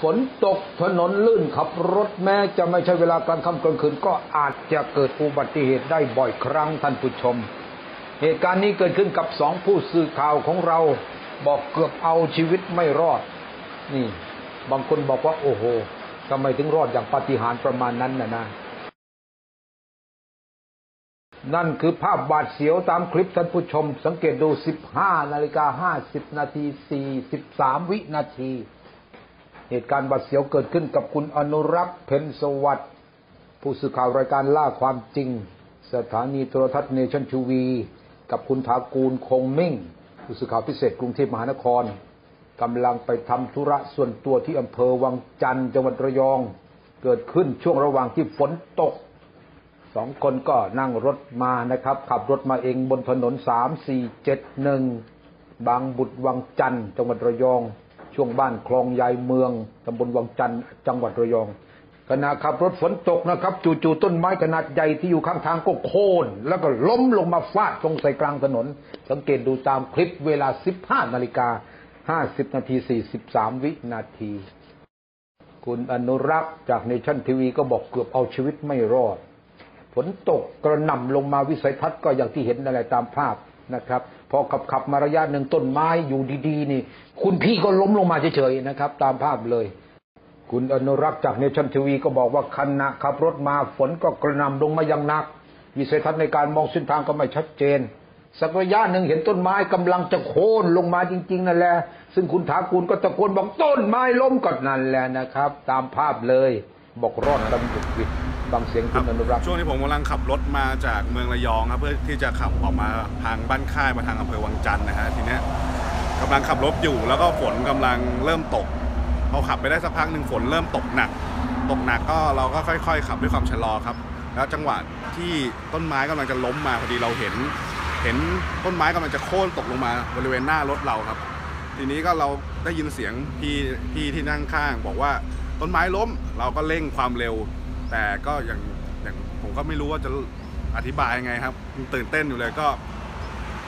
ฝนตกถนนลื่นขับรถแม้จะไม่ใช่เวลากลางค่ำกลางคืนก็อาจจะเกิดอุบัติเหตุได้บ่อยครั้งท่านผู้ชม เหตุการณ์นี้เกิดขึ้นกับสองผู้สื่อข่าวของเรา บอกเกือบเอาชีวิตไม่รอด นี่ บางคนบอกว่าโอ้โหทำไมถึงรอดอย่างปาฏิหาริย์ประมาณนั้นนะนะนั่นคือภาพบาดเสียวตามคลิปท่านผู้ชม สังเกตดู 15 นาฬิกา 50 นาที 43 วินาที เหตุการณ์บาดเสียวเกิดขึ้นกับคุณอนุรักษ์เพ็ญสวัสดิ์ผู้สื่อข่าวรายการล่าความจริง สถานีโทรทัศน์เนชั่นชูวี กับคุณถากูลคงมิ่ง ผู้สื่อข่าวพิเศษกรุงเทพมหานครกำลังไปทำธุระส่วนตัวที่อำเภอวังจันทร์จังหวัดระยอง เกิดขึ้นช่วงระหว่างที่ฝนตกสองคนก็นั่งรถมานะครับ ขับรถมาเองบนถนน3471บางบุตรวังจันทร์จังหวัดระยอง ช่วงบ้านคลองยายเมืองตำบลวังจันทร์จังหวัดระยองขณะขับรถฝนตกนะครับ จู่ๆต้นไม้ขนาดใหญ่ที่อยู่ข้างทางก็โค่นแล้วก็ล้มลงมาฟาดตรงใส่กลางถนน สังเกตดูตามคลิปเวลา 15นาฬิกา50นาที43 วินาที คุณอนุรักษ์จากเนชั่นทีวีก็บอกเกือบเอาชีวิตไม่รอด ฝนตกกระหน่ำลงมาวิสัยทัศน์ก็อย่างที่เห็นนั่นแหละตามภาพ นะครับ พอขับขับมาระยะหนึ่งต้นไม้อยู่ดีๆ นี่ คุณพี่ก็ล้มลงมาเฉยๆนะครับ ตามภาพเลย คุณอนุรักษ์จากเนชั่นทีวีก็บอกว่าขณะขับรถมาฝนก็กระหน่ำลงมาอย่างหนัก วิสัยทัศน์ในการมองเส้นทางก็ไม่ชัดเจน สักระยะหนึ่งเห็นต้นไม้กำลังจะโค่นลงมาจริง ๆ นั่นแหละ ซึ่งคุณถากูลก็ตะโกนบอกต้นไม้ล้มก็นั่นแหละนะครับ ตามภาพเลย บอกรอดกันบุดวิด ฟังเสียงคคุรับณอนุรักษ์ช่วงที่ผมกำลังขับรถมาจากเมืองระยองครับเพื่อที่จะขับออกมาทางบ้านค่ายมาทางอำเภอวังจันทร์นะฮะทีเนี้ยกำลังขับรถอยู่แล้วก็ฝนกำลังเริ่มตกพอขับไปได้สักพักหนึ่งฝนเริ่มตกหนัก ตกหนักก็เราก็ค่อย ๆ ขับด้วยความชะลอครับ แล้วจังหวะที่ต้นไม้กำลังจะล้มมาพอดีเราเห็น เห็นต้นไม้กำลังจะโค่นตกลงมาบริเวณหน้ารถเราครับ ทีนี้ก็เราได้ยินเสียงพี่พี่ที่นั่งข้าง บอกว่าต้นไม้ล้มเราก็เร่งความเร็ว แต่ก็อย่างอย่างผมก็ไม่รู้ว่าจะอธิบายยังไงครับตื่นเต้นอยู่เลยก็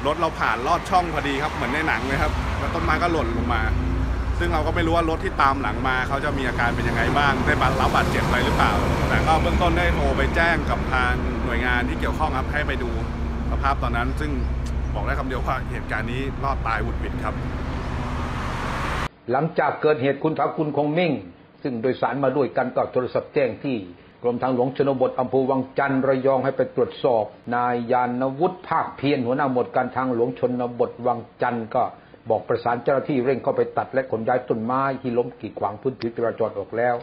รถเราผ่านลอดช่องพอดีครับเหมือนในหนังเลยครับ แล้วต้นไม้ก็หล่นลงมา ซึ่งเราก็ไม่รู้ว่ารถที่ตามหลังมา เขาจะมีอาการเป็นยังไงบ้าง ได้บาดรับบาดเจ็บอะไรหรือเปล่า แต่ก็เบื้องต้นได้โทรไปแจ้งกับทางหน่วยงานที่เกี่ยวข้องครับให้ไปดูสภาพตอนนั้น ซึ่งบอกได้คำเดียวว่าเหตุการณ์นี้รอดตายหวุดหวิดครับ หลังจากเกิดเหตุคุณถาคุณคงมิ่ง ซึ่งโดยสารมาด้วยกันก็โทรศัพท์แจ้งที่ กรมทางหลวงชนบทอำเภอวังจันทร์ระยองให้ไปตรวจสอบ นายยานวุฒิภาคเพียรหัวหน้าหมวดการทางหลวงชนบทวังจันทร์ก็บอกประสานเจ้าหน้าที่เร่งเข้าไปตัดและขนย้ายต้นไม้ที่ล้มกีดขวางพื้นผิวจราจรออกแล้ว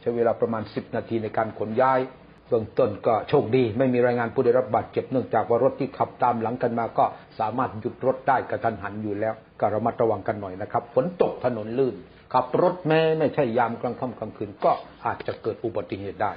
ใช้เวลาประมาณ 10 นาทีในการขนย้ายเบื้องต้นก็โชคดีไม่มีรายงานผู้ได้รับบาดเจ็บเนื่องจากว่ารถที่ขับตามหลังกันมาก็สามารถหยุดรถได้กระทันหันอยู่แล้วก็ระมัดระวังกันหน่อยนะครับ ฝนตกถนนลื่น ขับรถแม้ไม่ใช่ยามกลางค่ำกลางคืนก็อาจจะเกิดอุบัติเหตุได้